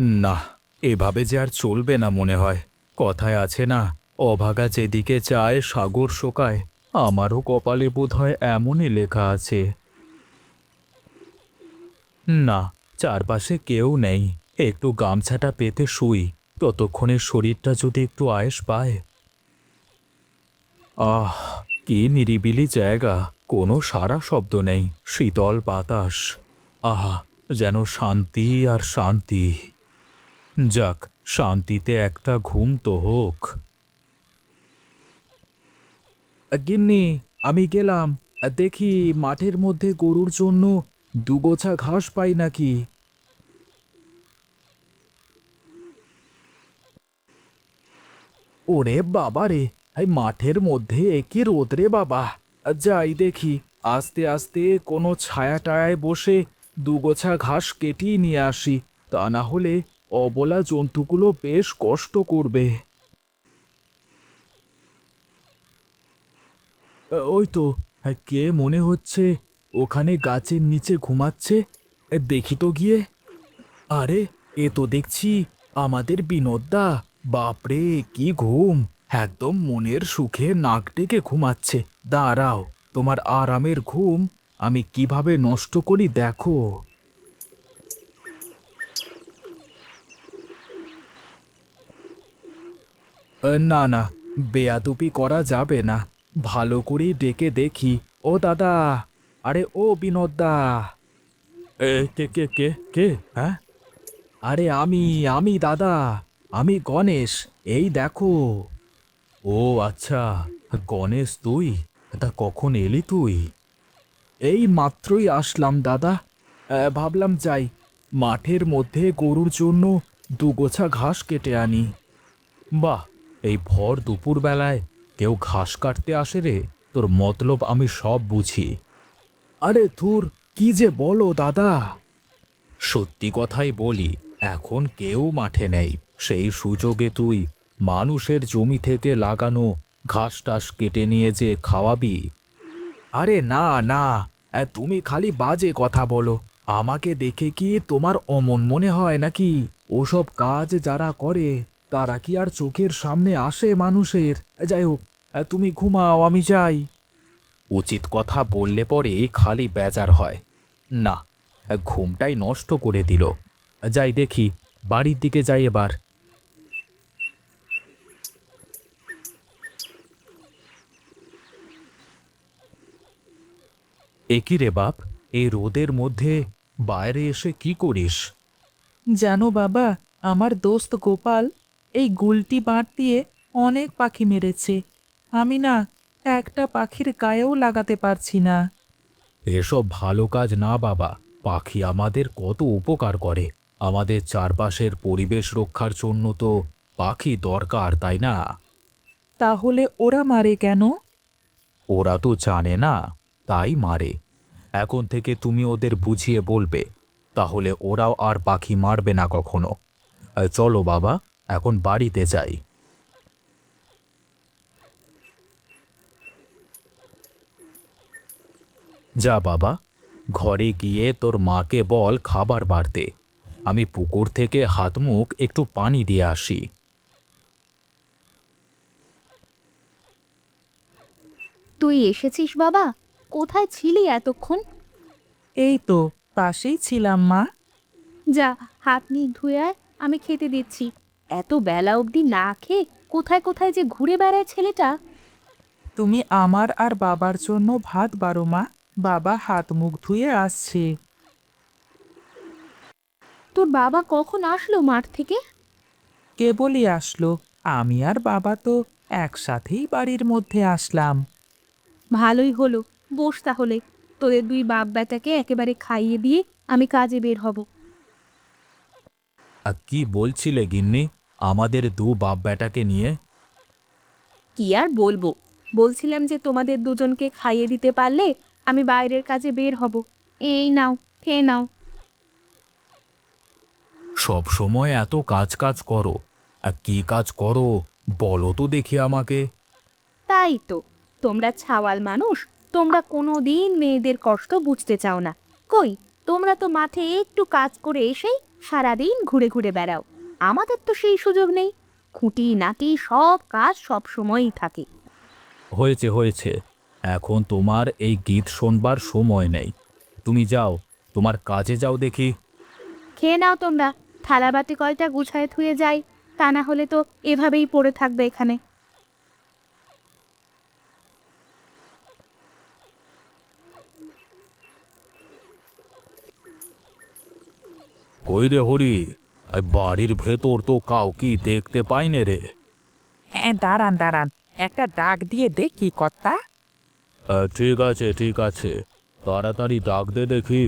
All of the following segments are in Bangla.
না, এভাবে যে আর চলবে না মনে হয়। কথায় আছে না, অভাগা যেদিকে চায় সাগর শোকায়। আমারও কপালে বোধ হয় এমনই লেখা আছে। না, চারপাশে কেউ নেই। একটু গামছাটা পেতে শুই। ততক্ষণে শরীরটা যদি একটু আয়েস পায়। আহ, কি নিরিবিলি জায়গা। কোনো সারা শব্দ নেই। শীতল বাতাস। আহা, যেন শান্তি আর শান্তি। যাক, শান্তিতে একটা ঘুম তো হোক। গিন্নি, আমি গেলাম। দেখি মাঠের মধ্যে গরুর জন্য দুগোছা ঘাস পাই নাকি? ওরে বাবা রে মাঠের মধ্যে একে রোদ রে বাবা। যাই দেখি, আস্তে আস্তে কোনো ছায়া টায়ায় বসে দুগোছা ঘাস কেটেই নিয়ে আসি। তা না হলে অবলা জন্তুগুলো বেশ কষ্ট করবে। ওই তো কে মনে হচ্ছে ওখানে গাছের নিচে ঘুমাচ্ছে? দেখি তো গিয়ে। আরে, এ তো দেখছি আমাদের বিনোদদা, বাপরে, কি ঘুম। একদম মনের সুখে নাক ডেকে ঘুমাচ্ছে। দাঁড়াও, তোমার আরামের ঘুম আমি কীভাবে নষ্ট করি দেখো। না না, বেয়াদুপি করা যাবে না। ভালো করে ডেকে দেখি। ও দাদা, আরে ও বিনোদদা এ, কে কে কে কে হ্যাঁ? আরে আমি আমি দাদা, আমি গণেশ, এই দেখো। ও আচ্ছা গণেশ তুই? তা কখন এলি তুই? এই মাত্রই আসলাম দাদা। ভাবলাম যাই, মাঠের মধ্যে গরুর জন্য দুগোছা ঘাস কেটে আনি। বাহ এই ভর দুপুর বেলায় কেউ ঘাস কাটতে আসে রে? তোর মতলব আমি সব বুঝি। আরে থুর কি যে বলো দাদা। সত্যি কথাই বলি এখন কেউ মাঠে নেই। সেই সুযোগে তুই মানুষের জমি থেকে লাগানো ঘাস টাস কেটে নিয়ে যে খাওয়াবি। আরে না না তুমি খালি বাজে কথা বলো। আমাকে দেখে কি তোমার অমন মনে হয় নাকি? ওসব কাজ যারা করে তারা কি আর চোখের সামনে আসে মানুষের? যাই হোক তুমি ঘুমাও আমি যাই। উচিত কথা বললে পরে খালি বেজার হয়। না ঘুমটাই নষ্ট করে দিল। যাই দেখি বাড়ির দিকে যাই এবার। একই রে বাপ এই রোদের মধ্যে বাইরে এসে কি করিস? জানো বাবা আমার দোস্ত গোপাল এই গুলটি বাঁট দিয়ে অনেক পাখি মেরেছে। আমি না একটা পাখির গায়েও লাগাতে পারছি না। এসব ভালো কাজ না বাবা। পাখি আমাদের কত উপকার করে। আমাদের চারপাশের পরিবেশ রক্ষার জন্য তো পাখি দরকার তাই না? তাহলে ওরা মারে কেন? ওরা তো জানে না তাই মারে। এখন থেকে তুমি ওদের বুঝিয়ে বলবে। তাহলে ওরাও আর পাখি মারবে না কখনো। চলো বাবা। এখন বাড়িতে যাই। যা বাবা ঘরে গিয়ে তোর মাকে বল খাবার বাড়তে। আমি পুকুর থেকে হাত মুখ একটু পানি দিয়ে আসি। তুই এসেছিস বাবা? কোথায় ছিলি এতক্ষণ? এই তো পাশেই ছিলাম মা। যা হাত মুখ ধুয়ে আয় আমি খেতে দিচ্ছি। এত বেলা অবধি না খেয়ে কোথায় কোথায় যে ঘুরে বেড়ায় ছেলেটা? তুমি আমার আর বাবার জন্য ভাত বারো মা। বাবা হাত মুখ ধুয়ে আসছে। তোর বাবা কখন আসলো মাঠ থেকে? কেবলই আসলো। আমি আর বাবা তো একসাথেই বাড়ির মধ্যে আসলাম। ভালোই হলো। বস তাহলে। তোদের দুই বাপ বেটাকে একেবারে খাইয়ে দিয়ে আমি কাজে বের হব। কি বলছিলে গিন্নি? আমাদের দু বাপ বেটাকে নিয়ে। কি আর বলব? বলছিলাম যে তোমাদের দুজনকে খাইয়ে দিতে পারলে আমি বাইরের কাজে বের হব। এই নাও খেয়ে নাও। সব সময় এত কাজ কাজ করো। আর কি কাজ করো বলো তো দেখি আমাকে। তাই তো তোমরা ছাওয়াল মানুষ তোমরা কোনো দিন মেয়েদের কষ্ট বুঝতে চাও না। কই তোমরা তো মাঠে একটু কাজ করে এসেই সারাদিন ঘুরে ঘুরে বেড়াও। আমাদের তো সেই সুযোগ নেই। খুঁটি নাটি সব কাজ সব সময়ই থাকে। হয়েছে হয়েছে। এখন তোমার এই গীত শোনবার সময় নেই। তুমি যাও তোমার কাজে যাও দেখি। খেয়ে নাও তোমরা। থালাবাটি কয়টা গুছায় থুয়ে যাই। তা না হলে তো এভাবেই পড়ে থাকবে এখানে। কই রে হরি এই বাড়ির ভেতর তো কাউকে দেখতে পাইনে রে। হ্যাঁ দাঁড়ান দাঁড়ান একটা ডাক দিয়ে দেখি কর্তা। ঠিক আছে ঠিক আছে তাড়াতাড়ি ডাক দে দেখি।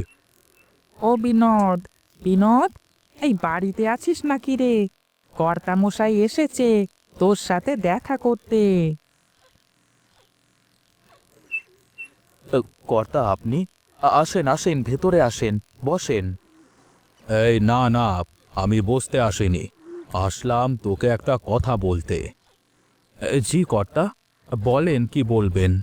ও বিনোদ বিনোদ এই বাড়িতে আছিস নাকি রে? কর্তা মশাই এসেছে তোর সাথে দেখা করতে। কর্তা আপনি আসেন আসেন ভেতরে আসেন বসেন। এই, না না, আমি বসতে আসিনি। আসলাম তোকে একটা কথা বলতে। জি, কর্তা, বলেন কি বলবেন?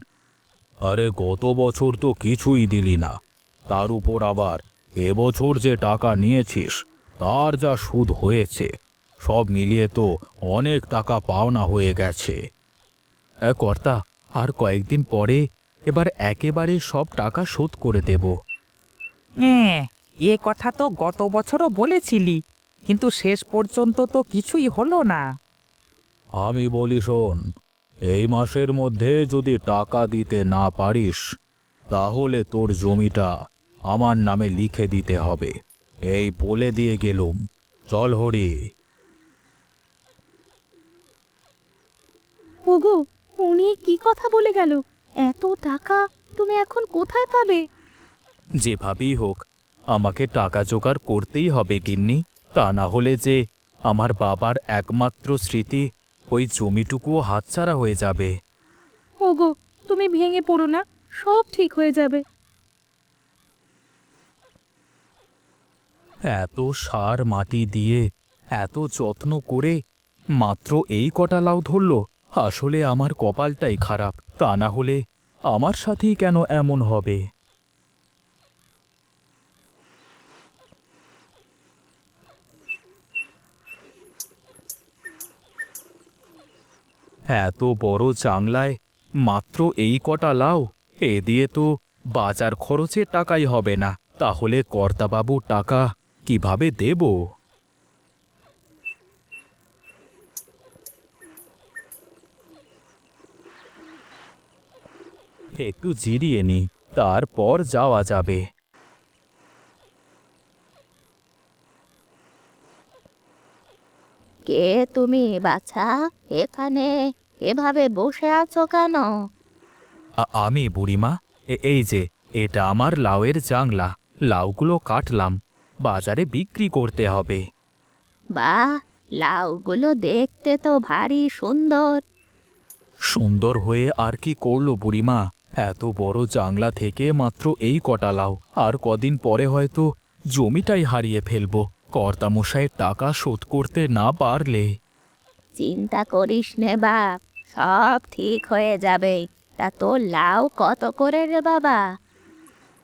আরে, গত বছর তো কিছুই দিলি না। তার উপর আবার এবছর যে টাকা নিয়েছিস, তার যা সুদ হয়েছে, সব মিলিয়ে তো অনেক টাকা পাওনা হয়ে গেছে। কর্তা, আর কয়েকদিন পরে এবার একেবারে সব টাকা শোধ করে দেব। হ্যাঁ এ কথা তো গত বছরও বলেছিলি কিন্তু শেষ পর্যন্ত তো কিছুই হলো না। আমি বলি শোন এই মাসের মধ্যে যদি টাকা দিতে না পারিস তাহলে তোর জমিটা আমার নামে লিখে দিতে হবে। এই বলে দিয়ে গেলুম। চল হরি। ওগো উনি কি কথা বলে গেল? এত টাকা তুমি এখন কোথায় পাবে? যেভাবেই হোক আমাকে টাকা জোগাড় করতেই হবে গিন্নি। তা না হলে যে আমার বাবার একমাত্র স্মৃতি ওই জমিটুকুও হাতছাড়া হয়ে যাবে। ওগো তুমি ভেঙে পড়ো না সব ঠিক হয়ে যাবে। এত সার মাটি দিয়ে এত যত্ন করে মাত্র এই কটা লাউ ধরল আসলে আমার কপালটাই খারাপ। তা না হলে আমার সাথেই কেন এমন হবে? এত বড় চাংলায় মাত্র এই কটা লাউ? এ দিয়ে তো বাজার খরচের টাকাই হবে না। তাহলে কর্তাবাবু টাকা কীভাবে দেব? একটু জিরিয়ে নি, তারপর যাওয়া যাবে। কে তুমি বাছা? এখানে এভাবে বসে আছো কেন? আ- আমি বুড়িমা এ- এই যে এটা আমার লাউয়ের জাংলা। লাউগুলো কাটলাম। বাজারে বিক্রি করতে হবে। বাহ লাউগুলো দেখতে তো ভারী সুন্দর। সুন্দর হয়ে আর কি করল বুড়িমা? এত বড় জাংলা থেকে মাত্র এই কটা লাউ। আর কদিন পরে হয়তো জমিটাই হারিয়ে ফেলব। কর্তামশাইয়ের টাকা শোধ করতে না পারলে? চিন্তা করিস নে বাপ সব ঠিক হয়ে যাবে। তা তোর লাউ কত করে রে বাবা?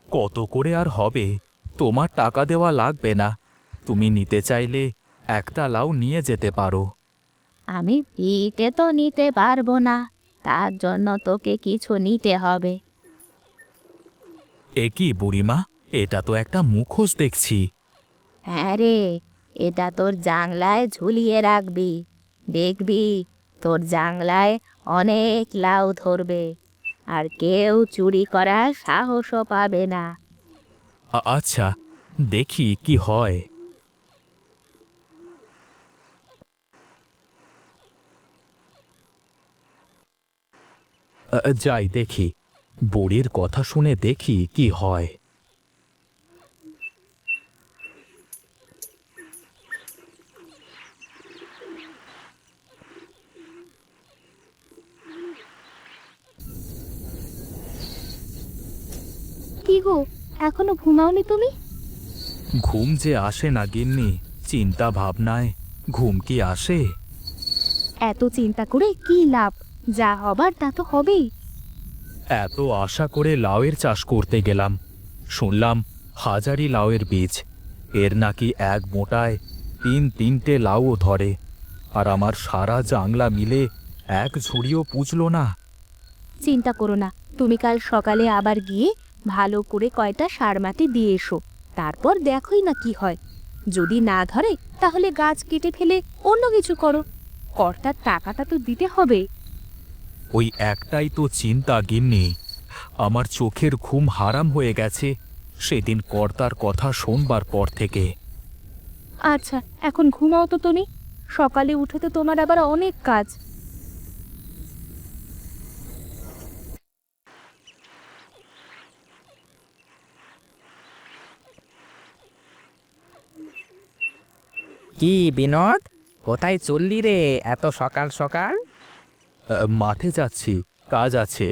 কত করে আর হবে? তোমার টাকা দেওয়া লাগবে না। তুমি নিতে চাইলে একটা লাউ নিয়ে যেতে পারো। আমি ফ্রিতে তো নিতে পারব না তার জন্য তোকে কিছু নিতে হবে। এ কি বুড়িমা এটা তো একটা মুখোশ দেখছি। হ্যাঁ রে, এটা তোর জাংলায় ঝুলিয়ে রাখবি। দেখবি, তোর জাংলায় অনেক লাউ ধরবে আর কেউ চুরি করার সাহসও পাবে না। আচ্ছা দেখি কি হয়। যাই দেখি, বুড়ির কথা শুনে দেখি কি হয়। কি গো? এখনও ঘুমাওনি তুমি? ঘুম যে আসে না গিন্নি চিন্তা ভাবনায়। ঘুম কি আসে? এত চিন্তা করে কি লাভ? যা হবার তা তো হবেই। এত আশা করে লাউয়ের চাষ করতে গেলাম। শুনলাম হাজারি লাউয়ের বীজ। এর নাকি এক মোটায় তিন তিনটে লাউও ধরে। আর আমার সারা জাংলা মিলে এক ঝুড়িও পুজলো না। চিন্তা করো না তুমি কাল সকালে আবার গিয়ে ভালো করে কয়টা সার মাটি দিয়ে এসো তারপর দেখোই না কি হয়। যদি না ধরে তাহলে গাছ কেটে ফেলে অন্য কিছু করো। কর্তার টাকাটা তো দিতে হবে। ওই একটাই তো চিন্তা গিন্নি। আমার চোখের ঘুম হারাম হয়ে গেছে। সেদিন কর্তার কথা শোনবার পর থেকে। আচ্ছা এখন ঘুমাও তো তুমি। সকালে উঠে তো তোমার আবার অনেক কাজ। কি বিনোদ? কোথায় চললি রে এত সকাল সকাল? মাঠে যাচ্ছি কাজ আছে।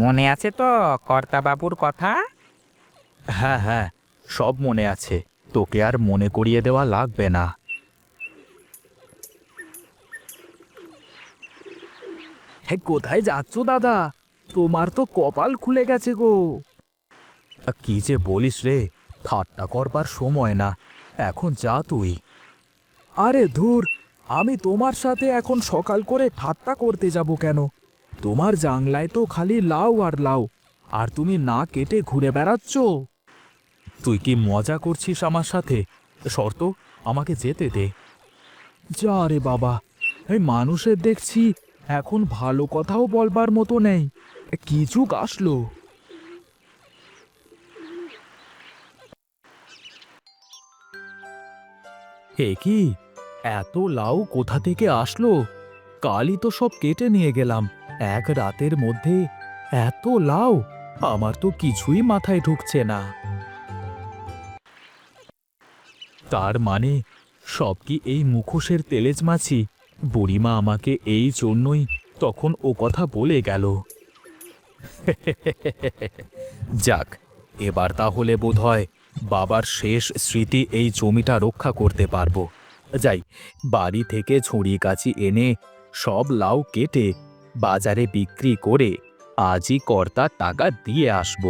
মনে আছে তো কর্তাবাবুর কথা? হ্যাঁ হ্যাঁ সব মনে আছে। তোকে আর মনে করিয়ে দেওয়া লাগবে না। কোথায় যাচ্ছ দাদা? তোমার তো কপাল খুলে গেছে গো। কি যে বলিস রে ঠাট্টা করবার সময় না। এখন যা তুই। আরে ধুর, আমি তোমার সাথে এখন সকাল করে ঠাট্টা করতে যাব কেন? তোমার জাংলায় তো খালি লাউ আর লাউ, আর তুমি না কেটে ঘুরে বেড়াচ্ছ। তুই কি মজা করছিস আমার সাথে? শর্ত, আমাকে যেতে দে। যা রে বাবা, এই মানুষের দেখছি এখন ভালো কথাও বলবার মতো নেই। কিছু আসলো হে কি? এত লাউ কোথা থেকে আসলো? কালই তো সব কেটে নিয়ে গেলাম। এক রাতের মধ্যে এত লাউ! আমার তো কিছুই মাথায় ঢুকছে না। তার মানে সব কি এই মুখোশের তেলেজ মাছি? বুড়িমা আমাকে এই জন্যই তখন ও কথা বলে গেল। যাক, এবার তাহলে বোধহয় বাবার শেষ স্মৃতি এই জমিটা রক্ষা করতে পারব। যাই, বাড়ি থেকে ছড়ি কাছি এনে সব লাউ কেটে বাজারে বিক্রি করে আজই কর্তার টাকা দিয়ে আসব।